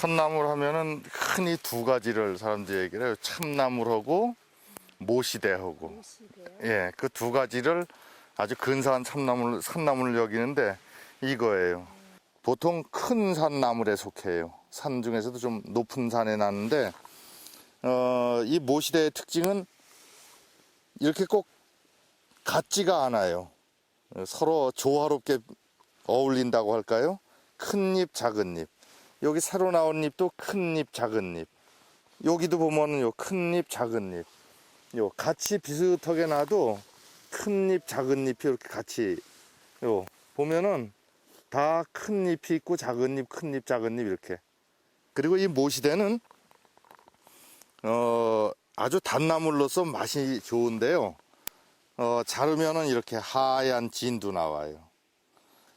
산나물 하면은 흔히 두 가지를 사람들이 얘기를 해요. 참나물하고 모시대하고. 예, 그 두 가지를 아주 근사한 참나물, 산나물을 여기는데 이거예요. 보통 큰 산나물에 속해요. 산 중에서도 좀 높은 산에 나는데, 어, 이 모시대의 특징은 이렇게 꼭 같지가 않아요. 어, 서로 조화롭게 어울린다고 할까요? 큰 잎, 작은 잎. 여기 새로 나온 잎도 큰 잎, 작은 잎. 여기도 보면은 요 큰 잎, 작은 잎. 요 같이 비슷하게 놔도 큰 잎, 작은 잎이 이렇게 같이 요 보면은 다 큰 잎이 있고 작은 잎, 큰 잎, 작은 잎 이렇게. 그리고 이 모시대는 어 아주 단나물로서 맛이 좋은데요. 어 자르면은 이렇게 하얀 진도 나와요.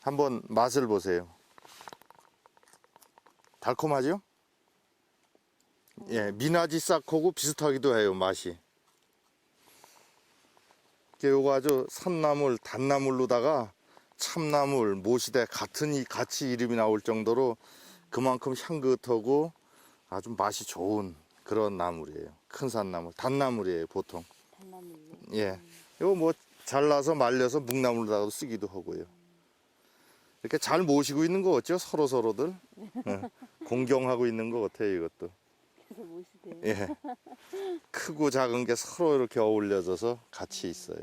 한번 맛을 보세요. 달콤하죠? 예, 미나지 싹하고 비슷하기도 해요, 맛이. 요거 아주 산나물, 단나물로다가 참나물, 모시대 같은 이 같이 이름이 나올 정도로 그만큼 향긋하고 아주 맛이 좋은 그런 나물이에요. 큰 산나물, 단나물이에요, 보통. 단나물로. 예. 요거 뭐 잘라서 말려서 묵나물로다가도 쓰기도 하고요. 이렇게 잘 모시고 있는 거 같죠? 서로 서로들. 예. 공경하고 있는 것 같아요, 이것도. 그래서 모시대요. 예. 크고 작은 게 서로 이렇게 어울려져서 같이 있어요.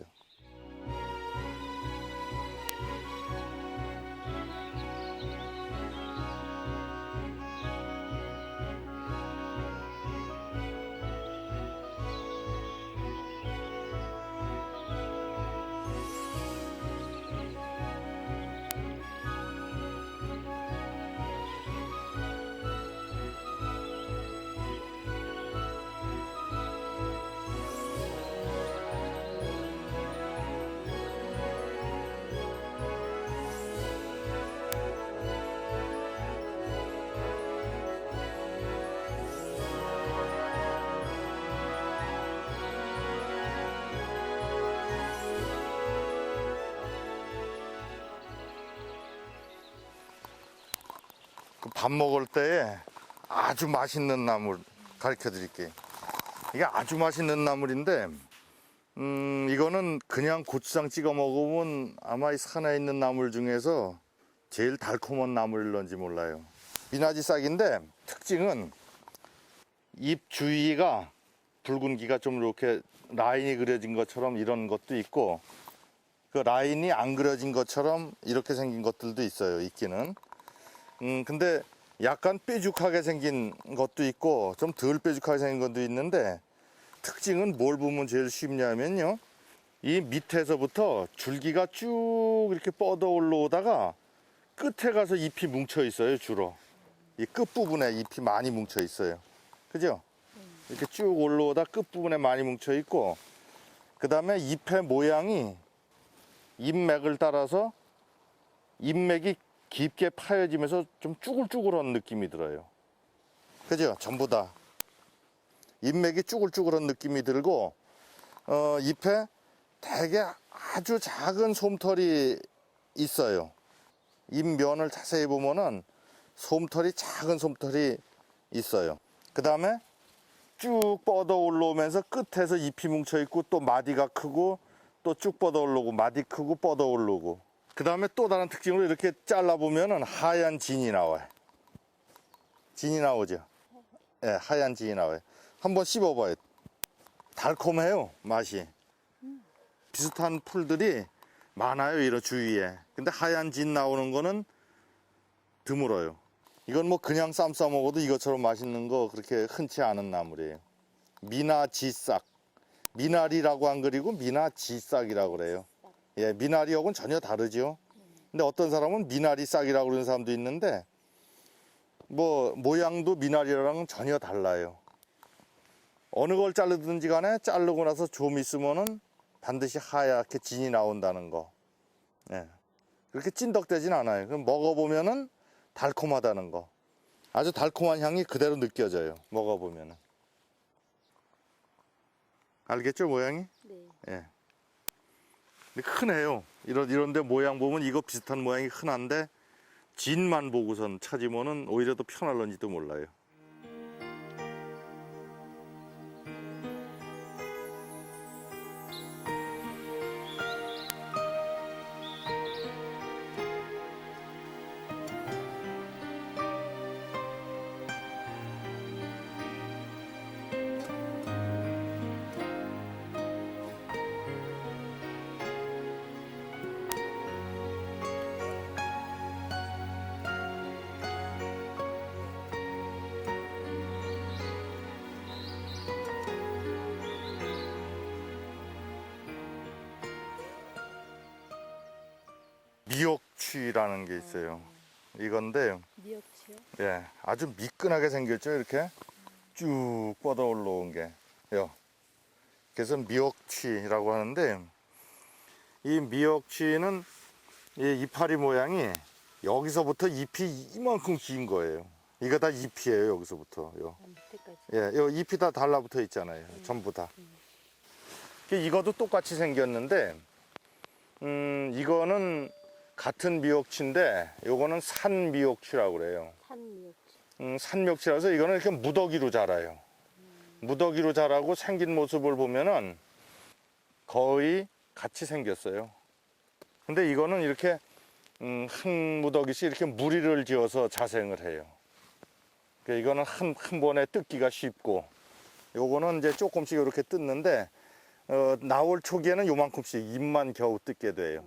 그 밥 먹을 때에 아주 맛있는 나물 가르쳐 드릴게요. 이게 아주 맛있는 나물인데, 음, 이거는 그냥 고추장 찍어 먹으면 아마 이 산에 있는 나물 중에서 제일 달콤한 나물일런지 몰라요. 미나지 싹인데 특징은 잎 주위가 붉은기가 좀 이렇게 라인이 그려진 것처럼 이런 것도 있고 그 라인이 안 그려진 것처럼 이렇게 생긴 것들도 있어요. 있기는. 음, 근데 약간 뾰족하게 생긴 것도 있고 좀 덜 뾰족하게 생긴 것도 있는데 특징은 뭘 보면 제일 쉽냐면요. 이 밑에서부터 줄기가 쭉 이렇게 뻗어 올라오다가 끝에 가서 잎이 뭉쳐 있어요, 주로. 이 끝부분에 잎이 많이 뭉쳐 있어요. 그죠? 이렇게 쭉 올라오다 끝부분에 많이 뭉쳐 있고 그 다음에 잎의 모양이 잎맥을 따라서 잎맥이 깊게 파여지면서 좀 쭈글쭈글한 느낌이 들어요. 그죠? 전부 다. 잎맥이 쭈글쭈글한 느낌이 들고, 어, 잎에 되게 아주 작은 솜털이 있어요. 잎면을 자세히 보면은 솜털이 작은 솜털이 있어요. 그 다음에 쭉 뻗어 올라오면서 끝에서 잎이 뭉쳐 있고 또 마디가 크고 또 쭉 뻗어 올라오고 마디 크고 뻗어 올라오고 그 다음에 또 다른 특징으로 이렇게 잘라보면은 하얀 진이 나와요. 진이 나오죠? 예, 하얀 진이 나와요. 한번 씹어봐요. 달콤해요, 맛이. 비슷한 풀들이 많아요, 이런 주위에. 근데 하얀 진 나오는 거는 드물어요. 이건 뭐 그냥 쌈 싸 먹어도 이것처럼 맛있는 거 그렇게 흔치 않은 나물이에요. 미나지싹. 미나리라고 안 그리고 미나지싹이라고 그래요. 예, 미나리하고는 전혀 다르죠. 근데 어떤 사람은 미나리 싹이라고 그러는 사람도 있는데, 뭐, 모양도 미나리랑은 전혀 달라요. 어느 걸 자르든지 간에 자르고 나서 좀 있으면은 반드시 하얗게 진이 나온다는 거. 예. 그렇게 찐덕대진 않아요. 그럼 먹어보면은 달콤하다는 거. 아주 달콤한 향이 그대로 느껴져요. 먹어보면은. 알겠죠, 모양이? 네. 예. 흔해요. 이런, 이런데 모양 보면 이거 비슷한 모양이 흔한데 진만 보고선 찾으면은 오히려 더 편할런지도 몰라요. 미역취라는 게 있어요. 이건데 미역치요? 예, 아주 미끈하게 생겼죠, 이렇게 쭉 뻗어 올라온 게. 요. 그래서 미역치라고 하는데 이 미역치는 이 이파리 모양이 여기서부터 잎이 이만큼 긴 거예요. 이거 다 잎이에요, 여기서부터. 요. 아. 예, 요 잎이 다 달라붙어 있잖아요. 전부 다. 그 이것도 똑같이 생겼는데, 음, 이거는 같은 미역치인데, 요거는 산 미역치라고 그래요. 산 미역치. 음, 산 미역치라서 이거는 이렇게 무더기로 자라요. 무더기로 자라고 생긴 모습을 보면은 거의 같이 생겼어요. 근데 이거는 이렇게 음, 한 무더기씩 이렇게 무리를 지어서 자생을 해요. 그러니까 이거는 한, 한 번에 뜯기가 쉽고 요거는 이제 조금씩 이렇게 뜯는데 어, 나올 초기에는 요만큼씩 잎만 겨우 뜯게 돼요.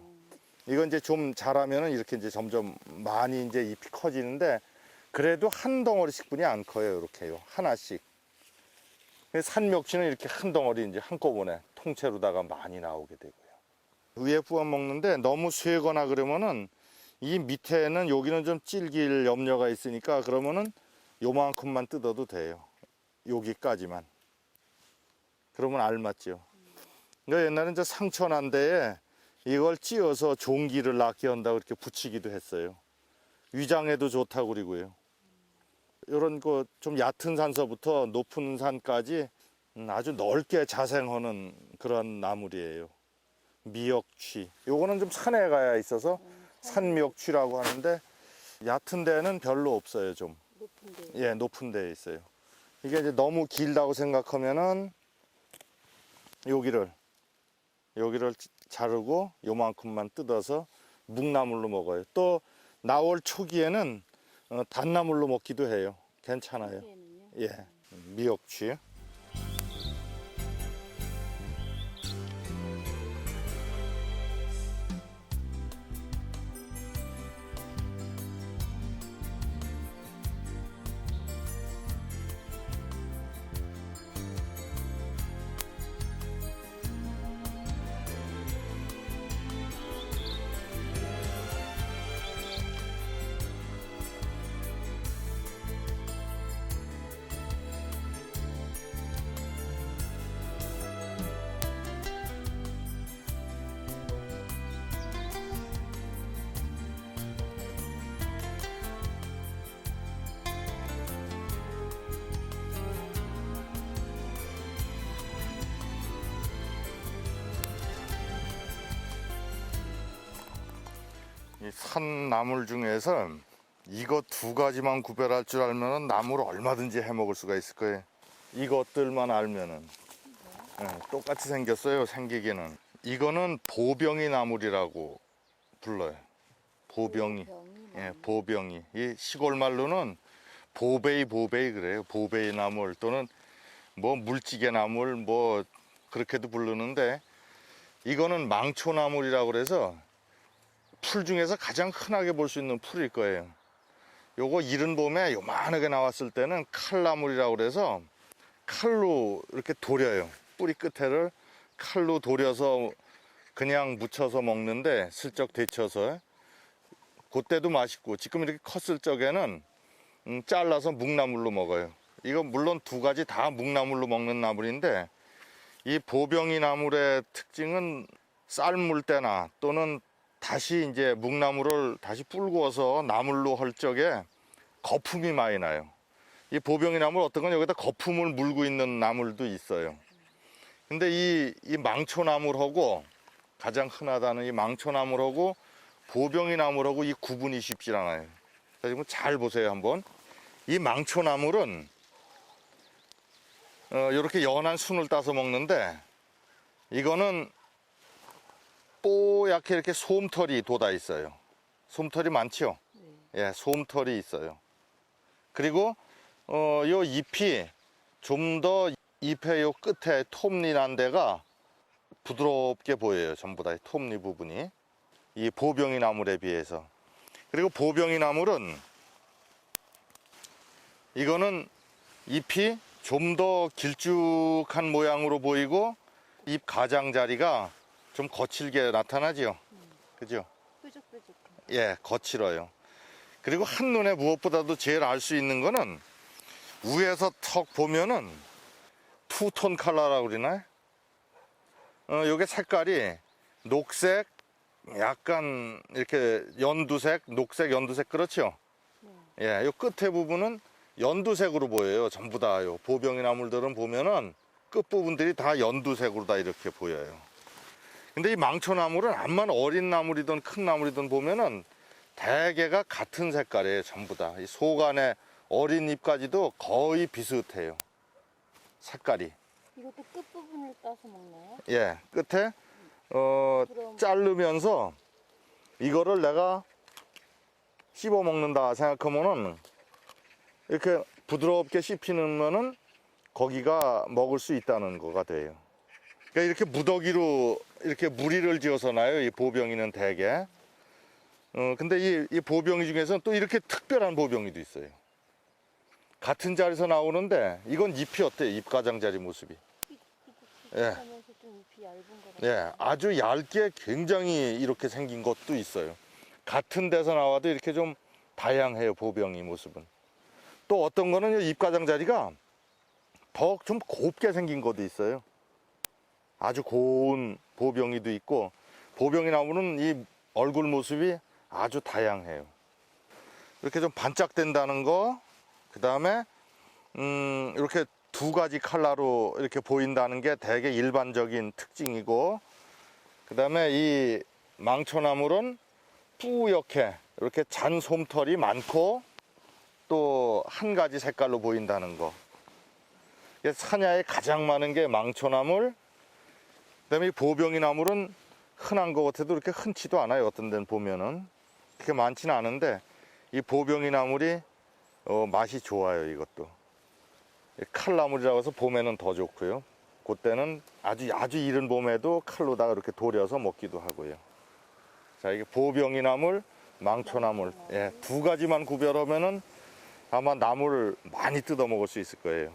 이건 이제 좀 자라면은 이렇게 이제 점점 많이 이제 잎이 커지는데 그래도 한 덩어리씩 뿐이 안 커요. 이렇게요. 하나씩. 근데 산멱치는 이렇게 한 덩어리 이제 한꺼번에 통째로다가 많이 나오게 되고요. 위에 부어 먹는데 너무 쇠거나 그러면은 이 밑에는 여기는 좀 질길 염려가 있으니까 그러면은 요만큼만 뜯어도 돼요. 여기까지만. 그러면 알맞죠. 그러니까 옛날에 이제 상처 난 데에 이걸 찧어서 종기를 낫게 한다고 이렇게 붙이기도 했어요. 위장에도 좋다고 그러고요. 이런 거 좀 얕은 산서부터 높은 산까지 음, 아주 넓게 자생하는 그런 나물이에요. 미역취. 요거는 좀 산에 가야 있어서 산미역취라고 하는데 얕은 데는 별로 없어요, 좀. 높은 데. 예, 높은 데에 있어요. 이게 이제 너무 길다고 생각하면은 여기를 여기를 자르고 요만큼만 뜯어서 묵나물로 먹어요. 또 나올 초기에는 어, 단나물로 먹기도 해요. 괜찮아요. 예, 미역취. 산 나물 중에서 이거 두 가지만 구별할 줄 알면은 나물 얼마든지 해 먹을 수가 있을 거예요. 이것들만 알면은 예, 똑같이 생겼어요. 생기기는 이거는 보병이 나물이라고 불러요. 보병이. 병이 예. 보병이. 이 시골 말로는 보베이 보베이 그래요. 보베이 나물 또는 뭐 물찌개 나물 뭐 그렇게도 부르는데 이거는 망초나물이라고 그래서 풀 중에서 가장 흔하게 볼 수 있는 풀일 거예요. 요거 이른 봄에 요만하게 나왔을 때는 칼나물이라고 그래서 칼로 이렇게 도려요. 뿌리 끝에를 칼로 도려서 그냥 무쳐서 먹는데 슬쩍 데쳐서 그때도 맛있고 지금 이렇게 컸을 적에는 음, 잘라서 묵나물로 먹어요. 이거 물론 두 가지 다 묵나물로 먹는 나물인데 이 보병이 나물의 특징은 삶을 때나 또는 다시 이제 묵나물을 다시 불구어서 나물로 할 적에 거품이 많이 나요. 이 보병이 나물 어떤 건 여기다 거품을 물고 있는 나물도 있어요. 근데 이, 이 망초나물하고 가장 흔하다는 이 망초나물하고 보병이 나물하고 이 구분이 쉽지 않아요. 자, 지금 잘 보세요, 한번. 이 망초나물은 어, 이렇게 연한 순을 따서 먹는데 이거는 뽀얗게 이렇게 솜털이 돋아 있어요. 솜털이 많죠? 네. 예, 솜털이 있어요. 그리고 어, 요 잎이 좀 더 잎의 요 끝에 톱니 난 데가 부드럽게 보여요. 전부 다이 톱니 부분이 이 보병이 나물에 비해서. 그리고 보병이 나물은 이거는 잎이 좀 더 길쭉한 모양으로 보이고 잎 가장자리가 좀 거칠게 나타나지요. 그죠? 뾰족뾰족. 예, 거칠어요. 그리고 한눈에 무엇보다도 제일 알 수 있는 거는 위에서 턱 보면은 투톤 컬러라고 그러나요? 어, 요게 색깔이 녹색, 약간 이렇게 연두색, 녹색, 연두색 그렇죠? 네. 예, 요 끝에 부분은 연두색으로 보여요. 전부 다요 보병이 나물들은 보면은 끝 부분들이 다 연두색으로 다 이렇게 보여요. 근데 이 망초나물은 암만 어린 나물이든 큰 나물이든 보면은 대개가 같은 색깔이에요. 전부 다. 이 속안에 어린 잎까지도 거의 비슷해요. 색깔이. 이것도 끝부분을 따서 먹나요? 예, 끝에 어, 그럼 자르면서 이거를 내가 씹어 먹는다 생각하면은 이렇게 부드럽게 씹히면은 거기가 먹을 수 있다는 거가 돼요. 그러니까 이렇게 무더기로 이렇게 무리를 지어서 놔요. 이 보병이는 대개. 어, 근데 이, 이 보병이 중에서는 또 이렇게 특별한 보병이도 있어요. 같은 자리에서 나오는데 이건 잎이 어때요? 잎 가장자리 모습이. 예. 예, 아주 얇게 굉장히 이렇게 생긴 것도 있어요. 같은 데서 나와도 이렇게 좀 다양해요, 보병이 모습은. 또 어떤 거는 이 잎가장자리가 더 좀 곱게 생긴 것도 있어요. 아주 고운 보병이도 있고, 보병이 나무는 이 얼굴 모습이 아주 다양해요. 이렇게 좀 반짝된다는 거, 그 다음에, 음, 이렇게 두 가지 컬러로 이렇게 보인다는 게 되게 일반적인 특징이고, 그 다음에 이 망초나물은 뿌옇게 이렇게 잔 솜털이 많고, 또 한 가지 색깔로 보인다는 거. 산야에 가장 많은 게 망초나물, 그 다음에 이 보병이 나물은 흔한 것 같아도 이렇게 흔치도 않아요. 어떤 데는 보면은. 그렇게 많지는 않은데, 이 보병이 나물이 어, 맛이 좋아요, 이것도. 이 칼나물이라고 해서 봄에는 더 좋고요. 그때는 아주 아주 이른 봄에도 칼로다가 이렇게 돌려서 먹기도 하고요. 자, 이게 보병이 나물, 망초 나물. 예, 두 가지만 구별하면은 아마 나물을 많이 뜯어 먹을 수 있을 거예요.